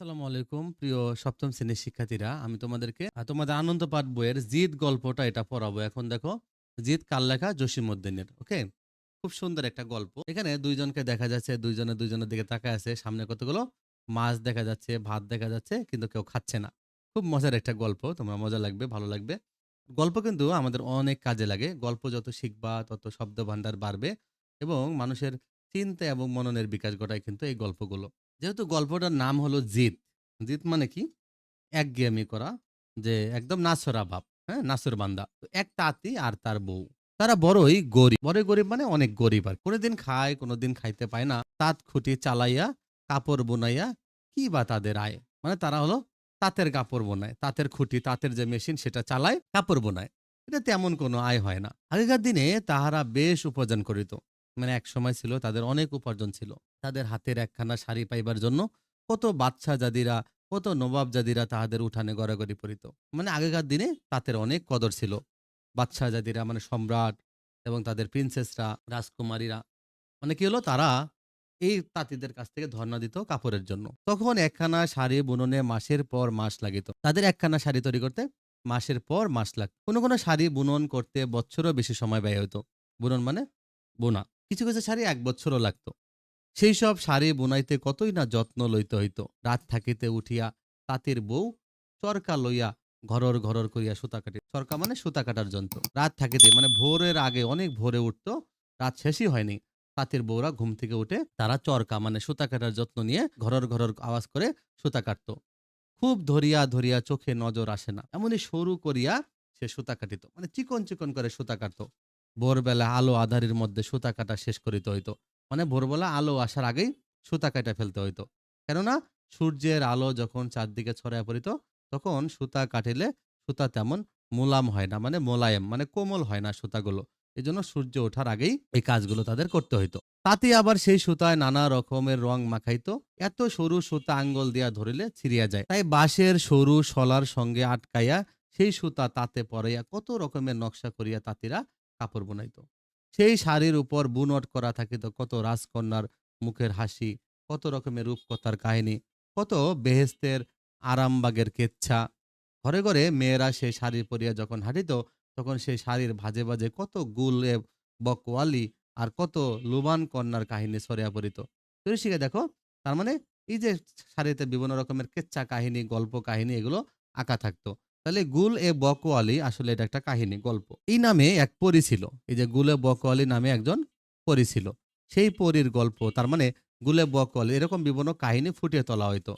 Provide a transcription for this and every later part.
আসসালামু আলাইকুম, প্রিয় সপ্তম শ্রেণির শিক্ষার্থীরা। আমি তোমাদেরকে তোমাদের আনন্দ পাঠ বইয়ের জিত গল্পটা এটা পড়াবো। এখন দেখো জিত কার লেখা? জসিমউদ্দিনের, ওকে? খুব সুন্দর একটা গল্প। এখানে দুইজনকে দেখা যাচ্ছে, দুইজনে দুইজনের দিকে তাকায় আছে। সামনে কতগুলো? মাছ দেখা যাচ্ছে, ভাত দেখা যাচ্ছে, কিন্তু কেউ খাচ্ছে না। খুব মজার একটা গল্প, তোমার মজা লাগবে, ভালো লাগবে। গল্প কিন্তু আমাদের অনেক কাজে লাগে। গল্প যত শিখবা, তত শব্দ ভান্ডার বাড়বে এবং মানুষের চিন্তা এবং মননের বিকাশ ঘটায় কিন্তু এই গল্পগুলো। যেহেতু গল্পটার নাম হলো জিত জিত মানে কি? একঘেয়েমি করা, যে একদম নাসরা ভাব হ্যাঁ? নাসর বান্দা। এক তাঁতি আর তার বউ। তারা বড়ই গরিব। বড়ই গরিব মানে অনেক গরিব আর। কোনোদিন খায়, কোনোদিন খাইতে পায় না। তাঁত খুঁটি চালাইয়া, কাপড় বোনাইয়া, কি বা তাদের আয়? মানে তারা হলো তাঁতের কাপড় বোনায়। তাঁতের খুঁটি, তাঁতের যে মেশিন সেটা চালায়, কাপড় বোনায়। এটা তেমন কোনো আয় হয় না। আগেকার দিনে তাহারা বেশ উপার্জন করিত। মানে এক সময় ছিল, তাদের অনেক উপার্জন ছিল। তাদের হাতের একখানা শাড়ি পাইবার জন্য কত বাচ্চা জাদিরা কত নবাব জাদিরা তাহাদের উঠানে গড়াগড়ি পড়িত মানে আগেকার দিনে তাদের অনেক কদর ছিল। বাচ্চা জাদিরা মানে সম্রাট এবং তাদের প্রিন্সেসরা রাজকুমারীরা মানে কি হলো, তারা এই তাঁতিদের কাছ থেকে ধর্ণা দিত কাপড়ের জন্য। তখন একখানা শাড়ি বুননে মাসের পর মাস লাগিত। তাদের একখানা শাড়ি তৈরি করতে মাসের পর মাস লাগত কোনো কোনো শাড়ি বুনন করতে বছরও বেশি সময় ব্যয় হতো বুনন মানে বোনা। কিছু কিছু শাড়ি এক বছরও লাগতো। সেই সব শাড়ি বুনাইতে কতই না যত্ন লইতে হইত। রাত থাকিতে উঠিয়া তাঁতির বউ চরকা লইয়া ঘরর ঘরর করিয়া সুতা কাটে, চরকা মানে সুতা কাটার যন্ত্র। রাত থাকিতে মানে ভোরের আগে অনেক ভোরে উঠতো, রাত শেষই হয়নি। তাঁতির বউরা ঘুম থেকে উঠে তারা চরকা মানে সুতা কাটার যত্ন নিয়ে ঘরর ঘরর আওয়াজ করে সুতা কাটতো। খুব ধরিয়া ধরিয়া চোখে নজর আসে না। এমনই সরু করিয়া সে সুতা কাটিত মানে চিকন চিকন করে সুতা কাটতো। ভোরবেলা আলো আধারির মধ্যে সুতা কাটা শেষ করিতে হইতো। মানে ভোরবেলা আলো আসার আগেই সুতা কাটা ফেলতে হইতো। কেননা সূর্যের আলো যখন চারদিকে ছড়ায় পড়িত, তখন সুতা কাটিলে সুতা তেমন মোলাম হয় না মানে মোলায়েম মানে কোমল হয় না সুতাগুলো। এই জন্য সূর্য ওঠার আগেই এই কাজগুলো তাদের করতে হইতো। তাতে আবার সেই সুতায় নানা রকমের রং মাখাইতো। এত সরু সুতা আঙ্গল দিয়া ধরিলে ছিড়িয়া যায়। তাই বাঁশের সরু শলার সঙ্গে আটকাইয়া সেই সুতা তাতে পরাইয়া কত রকমের নকশা করিয়া তাঁতিরা কাপড় বুনাইতো। সেই শাড়ির উপর বুনট করা থাকিত কত রাজকন্যার মুখের হাসি, কত রকমের রূপকথার কাহিনী, কত বেহেস্তের আরামবাগের কেচ্ছা। ঘরে ঘরে মেয়েরা সেই শাড়ি পরিয়া যখন হাঁটিত, তখন সেই শাড়ির ভাজে ভাজে কত গুল বকওয়ালি আর কত লুবান কন্যার কাহিনী সরিয়া পড়িত। শিখে দেখো, তার মানে এই যে শাড়িতে বিভিন্ন রকমের কেচ্ছা কাহিনী, গল্প কাহিনী এগুলো আঁকা থাকতো। তাহলে গুল এ বকওয়ালি আসলে এটা একটা কাহিনী, গল্প। এই নামে এক পরী ছিল। এই যে গুলে বকওয়ালি নামে একজন পরী ছিল। সেই পরীর গল্প, তার মানে গুলে বকওয়ালি এরকম বিভিন্ন কাহিনী ফুটিয়ে তোলা হইতো।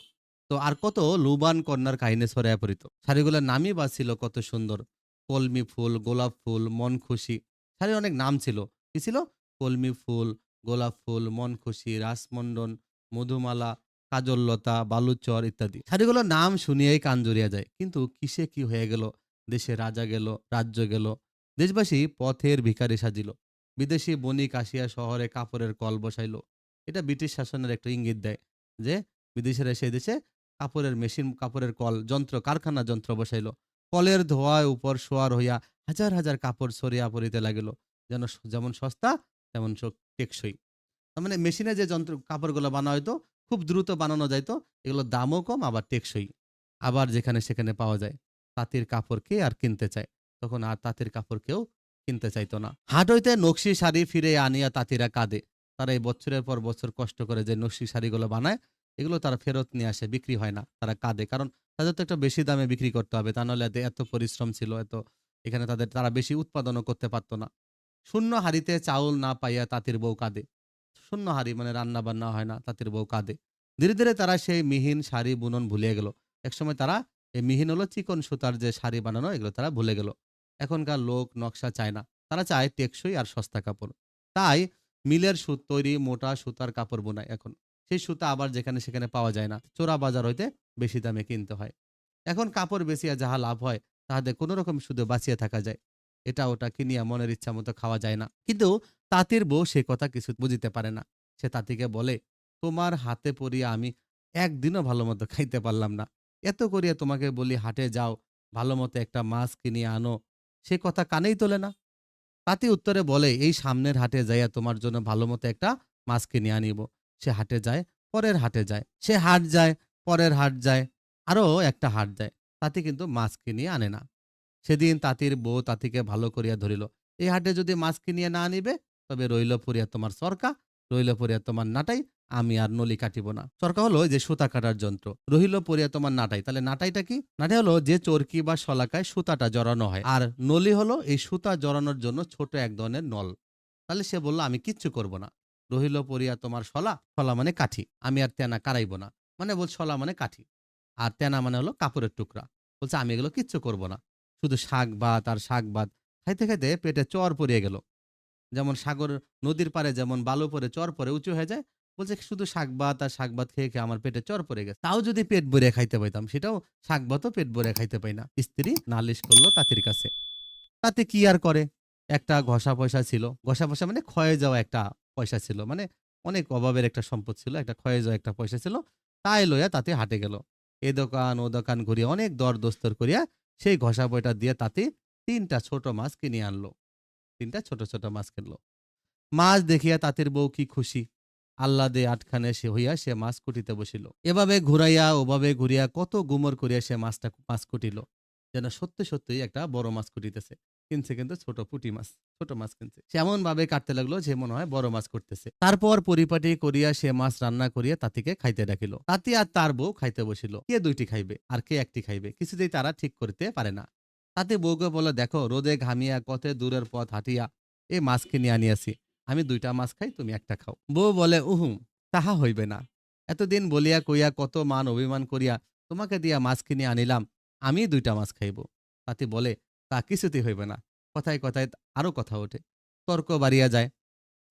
তো আর কত লুবান কন্যার কাহিনী ছড়াইয়া পড়িত। শাড়িগুলোর নামই বা ছিল কত সুন্দর। কলমি ফুল, গোলাপ ফুল, মন খুশি। শাড়ির অনেক নাম ছিল। কি ছিল? কলমি ফুল, গোলাপ ফুল, মন খুশি, রাসমন্ডন, মধুমালা কাজললতা, বালুচর ইত্যাদি। শাড়িগুলোর নাম শুনিয়েই কান জড়িয়া যায়। কিন্তু কিসে কি হয়ে গেল? দেশে রাজা গেল, রাজ্য গেল, দেশবাসী পথের ভিখারি সাজিল। বিদেশি বণিক আসিয়া শহরে কাপড়ের কল বসাইল। এটা ব্রিটিশ শাসনের একটা ইঙ্গিত দেয় যে, বিদেশিরা এসে দেশে কাপড়ের মেশিন, কাপড়ের কল, যন্ত্র, কারখানা যন্ত্র বসাইল। কলের ধোয়ায় উপর শোয়ার হইয়া হাজার হাজার কাপড় সরিয়া পড়িতে লাগিল। যেন যেমন সস্তা, তেমন টেকসই। তার মানে মেশিনে যে যন্ত্র, কাপড়গুলো বানা হয়তো খুব দ্রুত বানানো যাইতো এগুলো দামও কম, আবার টেকসই। আবার যেখানে সেখানে পাওয়া যায়। তাঁতির কাপড় কে আর কিনতে চায়? তখন আর তাঁতির কাপড় কেউ কিনতে চাইতো না। হাট হইতে নকশি শাড়ি ফিরে আনিয়া তাঁতিরা কাঁদে। তারা এই বছরের পর বছর কষ্ট করে যে নকশি শাড়িগুলো বানায়, এগুলো তারা ফেরত নিয়ে আসে, বিক্রি হয় না। তারা কাঁদে। কারণ তাদের তো একটা বেশি দামে বিক্রি করতে হবে। তা নাহলে এত- পরিশ্রম ছিল, এত এখানে তাদের, তারা বেশি উৎপাদনও করতে পারতো না। শূন্য হাড়িতে চাউল না পাইয়া তাঁতির বউ কাঁদে। শূন্য হাড়ি মানে রান্না বান্না হয় না, তাঁতির বউ কাঁদে। ধীরে ধীরে তারা সেই মিহিন শাড়ি বুনন ভুলিয়ে গেল। একসময় তারা এই মিহিন হলো চিকন সুতার যে শাড়ি বানানো, এগুলো তারা ভুলে গেল। এখনকার লোক নকশা চায় না। তারা চায় টেকসই আর সস্তা কাপড়। তাই মিলের সুত তৈরি মোটা সুতার কাপড় বোনায় এখন। সেই সুতা আবার যেখানে সেখানে পাওয়া যায় না। চোরা বাজার হইতে বেশি দামে কিনতে হয়। এখন কাপড় বেচিয়া যাহা লাভ হয় তাহাতে কোনো রকম শুধু বাঁচিয়ে থাকা যায়। এটা ওটা কিনিয়া মনের ইচ্ছা মতো খাওয়া যায় না। কিন্তু তাঁতির বউ সে কথা কিছু বুঝিতে পারে না। সে তাঁতিকে বলে, তোমার হাতে পড়িয়া আমি একদিনও ভালো মতো খাইতে পারলাম না। এত করিয়া তোমাকে বলি হাটে যাও, ভালো মতো একটা মাছ কিনিয়ে আনো। সে কথা কানেই তোলে না। তাঁতি উত্তরে বলে, এই সামনের হাটে যাইয়া তোমার জন্য ভালো মতো একটা মাছ কিনে আনিব। সে হাটে যায়, পরের হাটে যায়। সে হাট যায়, পরের হাট যায়, আরও একটা হাট যায়। তাতে কিন্তু মাছ কিনিয়ে আনে না। সেদিন তাঁতির বউ তাঁতিকে ভালো করিয়া ধরিল, এই হাটে যদি মাছ কিনিয়ে না আনিবে, তবে রইল পড়িয়া তোমার সরকা রইল পড়িয়া তোমার নাটাই, আমি আর নলি কাটিব না। সরকা হলো যে সুতা কাটার যন্ত্র রহিল পড়িয়া তোমার নাটাই, তাহলে নাটাইটা কি? নাটাই হলো যে চরকি বা শলাকায় সুতাটা জড়ানো হয়, আর নলি হলো এই সুতা জড়ানোর জন্য ছোট এক ধরনের নল। তাহলে সে বলল, আমি কিচ্ছু করব না রহিল পড়িয়া তোমার শলা শলা মানে কাঠি, আমি আর তেনা কারাইব না। মানে বল শলা মানে কাঠি, আর তেনা মানে হলো কাপড়ের টুকরা। বলছে, আমি এগুলো কিচ্ছু করব না। শুধু শাক ভাত আর শাক ভাত খাইতে খাইতে পেটে চর পড়িয়ে গেল। যেমন সাগর নদীর পারে যেমন বালু পরে চর পরে উঁচু হয়ে যায়, বলছে শুধু শাক ভাত আর শাক ভাত খেয়ে খেয়ে আমার পেটে চর পড়ে গেছে। তাও যদি পেট ভরে খাইতে পাইতাম, সেটাও শাক ভাতও পেট ভরে খাইতে পাই না। স্ত্রী নালিশ করল তাঁতির কাছে। তাতে কি আর করে? একটা ঘষা পয়সা ছিল। ঘষা পয়সা মানে ক্ষয়ে যাওয়া একটা পয়সা ছিল। মানে অনেক অভাবের একটা সম্পদ ছিল, একটা ক্ষয়ে যাওয়া একটা পয়সা ছিল। তাই লইয়া তাতে হাটে গেল। এ দোকান ও দোকান ঘুরিয়া অনেক দর দস্তর করিয়া সেই ঘষা বইটা দিয়ে তাতে তিনটা ছোট মাছ কিনে আনলো। তিনটা ছোট ছোট মাছ কিনলো। মাছ দেখিয়া তাঁতের বউ কি খুশি। আল্লাদে আটখানে সে হইয়া সে মাছ কুটিতে বসিল। এভাবে ঘুরাইয়া, ওভাবে ঘুরিয়া কত গুমর করিয়া সে মাছটা, মাছ কুটিল। যেন সত্যি সত্যি একটা বড় মাছ কুটিতেছে। কিনছে কিন্তু ছোট পুটি মাছ, ছোট মাছ কিনছে। সে এমন ভাবে কাটতে লাগল যে মনে হয় বড় মাছ করতেছে। তারপর পরিপাটি করিয়া সে মাছ রান্না করিয়া তাতিকে খাইতে ডাকিল। তাতি আর তার বউ খাইতে বসিল। কে দুইটি খাইবে আর কে একটি খাইবে কিছুতেই তারা ঠিক করতে পারে না। তাতে বউকে বলে দেখো, রোদে ঘামিয়া কত দূরের পথ হাঁটিয়া এই মাছ কিনে আনিয়াছি। আমি দুইটা মাছ খাই, তুমি একটা খাও। বউ বলে উহুম তাহা হইবে না। এতদিন বলিয়া কইয়া কত মান অভিমান করিয়া তোমাকে দিয়া মাছ কিনে আনিলাম, আমি দুইটা মাছ খাইব। তাতে বলে তা কিছুতেই হইবে না। কথায় কথায় আরও কথা ওঠে। তর্ক বাড়িয়া যায়।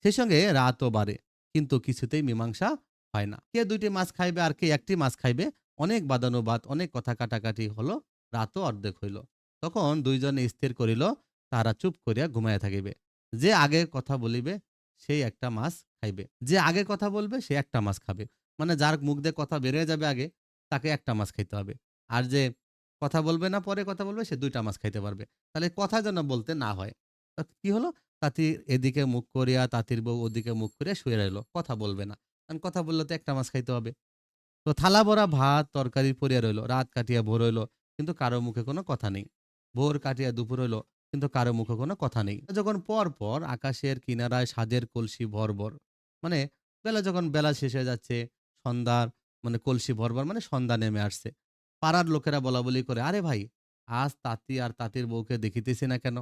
সেই সঙ্গে রাতও বাড়ে, কিন্তু কিছুতেই মীমাংসা হয় না। কে দুইটি মাছ খাইবে আর কে একটি মাছ খাইবে, অনেক বাদানুবাদ, অনেক কথা কাটাকাটি হলো, রাতও অর্ধেক হইল। তখন দুইজনে স্থির করিল তারা চুপ করিয়া ঘুমাইয়া থাকিবে। যে আগে কথা বলিবে, সেই একটা মাছ খাইবে। যে আগে কথা বলবে, সে একটা মাছ খাবে। মানে যার মুখ দিয়ে কথা বেরিয়ে যাবে আগে, তাকে একটা মাছ খাইতে হবে। আর যে কথা বলবে না, পরে কথা বলবে, সে দুইটা মাছ খাইতে পারবে। তাহলে কথা যেন বলতে না হয় কি হলো? তাঁতি এদিকে মুখ করিয়া তাঁতির বউ ওদিকে মুখ করিয়া শুয়ে রইল, কথা বলবে না। কারণ কথা বললে তো একটা মাছ খাইতে হবে। তো থালা ভরা ভাত, তরকারি পরিয়া রইল, রাত কাটিয়া ভোর হইল, কিন্তু কারও মুখে কোনো কথা নেই। ভোর কাটিয়া দুপুর হইল, কিন্তু কারও মুখে কোনো কথা নেই। যখন পর পর আকাশের কিনারায় সাজের কলসি ভরভর মানে বেলা যখন বেলা শেষ হয়ে যাচ্ছে, সন্ধ্যার মানে কলসি ভরভর মানে সন্ধ্যা নেমে আসছে পাড়ার লোকেরা বলা বলি করে, আরে ভাই, আজ তাঁতি আর তাঁতির বউকে দেখিতেছি না কেন?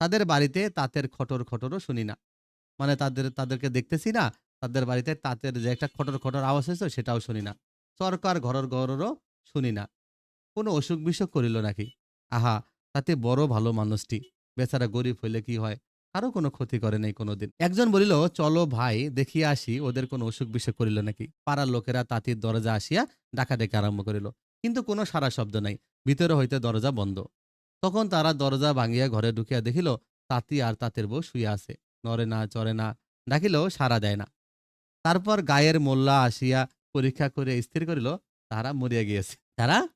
তাদের বাড়িতে তাঁতের খটর খটরও শুনি না। মানে তাদের, তাদেরকে দেখতেছি না, তাদের বাড়িতে তাঁতের যে একটা খটর খটর আওয়াজ হয়েছে, সেটাও শুনি না। সরকার ঘরের ঘরেরও শুনি না। কোনো অসুখ বিসুখ করিল নাকি? আহা, তাতে বড় ভালো মানুষটি। বেচারা গরিব হইলে কি হয়? কারও কোনো ক্ষতি করে নাই কোনোদিন। একজন বলিল, চলো ভাই দেখিয়া আসি, ওদের কোনো অসুখ বিসুখ করিল নাকি? পাড়ার লোকেরা তাঁতির দরজা আসিয়া ডাকা ডেকে আরম্ভ করিল। কিন্তু কোনো সারা শব্দ নাই। ভিতরে হইতে দরজা বন্ধ। তখন তারা দরজা ভাঙিয়া ঘরে ঢুকিয়া দেখিল, তাঁতি আর তাঁতের বউ শুয়ে আছে। নরে না চরে না ডাকিলেও সাড়া দেয় না। তারপর গায়ের মোল্লা আসিয়া পরীক্ষা করে স্থির করিল, তারা মরিয়া গিয়েছে। তারা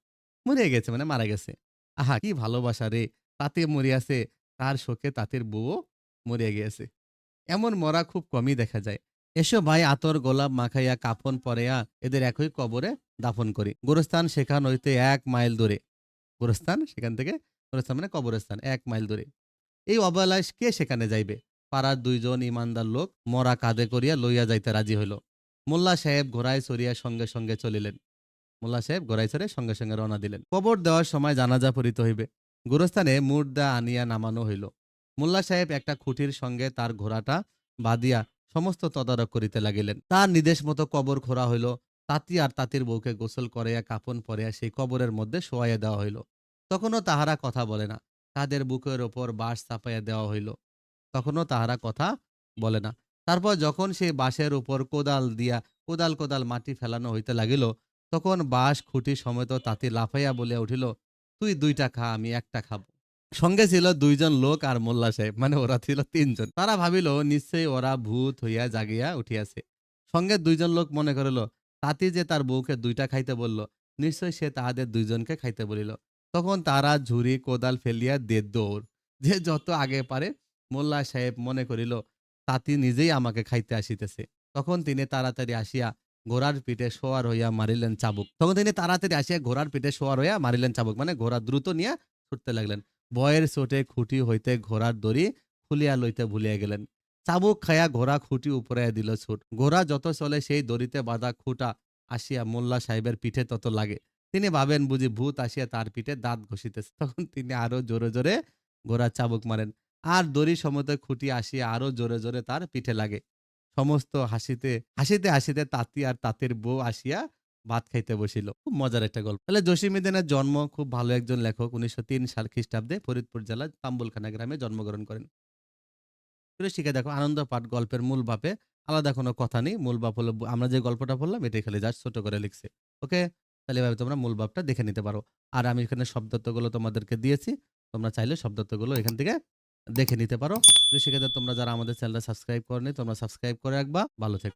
মরিয়া গেছে মানে মারা গেছে। আহা, কি ভালোবাসা রে, তাতে মরিয়াছে, তার শোকে তাঁতের বউও মরিয়া গিয়েছে। এমন মরা খুব কমই দেখা যায়। এসো ভাই আতর, গোলাপ মাখাইয়া কাফন পরেয়া এদের একই কবরে দাফন করি। গোরস্থান সেখান হইতে এক মাইল দূরে। গোরস্থান সেখান থেকে, গোরস্থান মানে কবরস্থান, এক মাইল দূরে। এই অবহেলায় কে সেখানে যাইবে? পাড়ার দুইজন ইমানদার লোক মরা কাঁধে করিয়া লইয়া যাইতে রাজি হইল। মোল্লা সাহেব ঘোড়ায় চড়িয়া সঙ্গে সঙ্গে চলিলেন। মোল্লা সাহেব ঘোড়ায় চড়ে সঙ্গে সঙ্গে রওনা দিলেন। কবর দেওয়ার সময় জানাজা পড়িতে হইবে। গোরস্থানে মুর্দা আনিয়া নামানো হইল। মোল্লা সাহেব একটা খুঁটির সঙ্গে তার ঘোড়াটা বাঁধিয়া সমস্ত তদারক করিতে লাগিলেন। তার নির্দেশ মতো কবর খোঁড়া হইল। তাঁতি আর তাঁতির বউকে গোসল করাইয়া, কাফন পরিয়া সেই কবরের মধ্যে শোয়াইয়া দেওয়া হইল। তখনও তাহারা কথা বলে না। তাদের বুকের ওপর বাঁশ চাপাইয়া দেওয়া হইল। তখনও তাহারা কথা বলে না। তারপর যখন সেই বাঁশের উপর কোদাল দিয়া, কোদাল কোদাল মাটি ফেলানো হইতে লাগিল, তখন বাঁশ খুঁটি সমেত তাঁতি লাফাইয়া বলিয়া উঠিল, তুই দুইটা খা, আমি একটা খাব। সঙ্গে ছিল দুইজন লোক আর মোল্লা সাহেব মানে ওরা ছিল তিনজন। তারা ভাবিল, নিশ্চয়ই ওরা ভূত হইয়া জাগিয়া উঠিয়াছে। সঙ্গে দুইজন লোক মনে করিল, তাঁতি যে তার বউকে দুইটা খাইতে বলল নিশ্চয় সে তাহাদের দুইজনকে খাইতে বলিল। তখন তারা ঝুড়ি, কোদাল ফেলিয়া দে দৌড়। যে যত আগে পারে, মোল্লা সাহেব মনে করিল, তাঁতি নিজেই আমাকে খাইতে আসিতেছে। তখন তিনি তাড়াতাড়ি আসিয়া ঘোড়ার পিঠে শোয়ার হইয়া মারিলেন চাবুক। তখন তিনি তাড়াতাড়ি আসিয়া ঘোড়ার পিঠে শোয়ার হইয়া মারিলেন চাবুক মানে ঘোড়া দ্রুত নিয়ে ছুটতে লাগলেন। বয়ের চোটে খুঁটি হইতে ঘোড়ার দড়ি খুলিয়া লইতে ভুলিয়া গেলেন। চাবুক খায়া ঘোড়া খুঁটি উপরে দিল ছুট ঘোড়া যত চলে সেই দড়িতে বাঁধা খুঁটা আসিয়া মোল্লা সাহেবের পিঠে তত লাগে। তিনি ভাবেন বুঝি ভূত আসিয়া তার পিঠে দাঁত ঘষিতেছে। তখন তিনি আরও জোরে জোরে ঘোড়া চাবুক মারেন। আর দড়ি সমত খুঁটি আসিয়া আরও জোরে জোরে তার পিঠে লাগে। সমস্ত হাসিতে হাসিতে হাসিতে তাঁতি আর তাঁতের বউ আসিয়া ভাত খাইতে বসিল। খুব মজার একটা গল্প। তাহলে জসিমুদ্দিনের জন্ম খুব ভালো একজন লেখক। উনিশশো তিন সাল খ্রিস্টাব্দে ফরিদপুর জেলার তাম্বুলখানা গ্রামে জন্মগ্রহণ করেন। শিখে দেখো, আনন্দ পাঠ, গল্পের মূল বাপে। আলাদা কোনো কথা নেই। মূল বাপ হলো আমরা যে গল্পটা বললাম, এটাই খালি জাস্ট ছোট করে লিখছে। ওকে? তাহলে এভাবে তোমরা মূল বাপটা দেখে নিতে পারো। আর আমি এখানে শব্দার্থগুলো তোমাদেরকে দিয়েছি। তোমরা চাইলে শব্দার্থগুলো এখান থেকে দেখে নিতে পারো। শিক্ষার্থী তোমরা যারা আমাদের চ্যানেলটা সাবস্ক্রাইব করনি, তোমরা সাবস্ক্রাইব করে রাখবা। ভালো থেকো।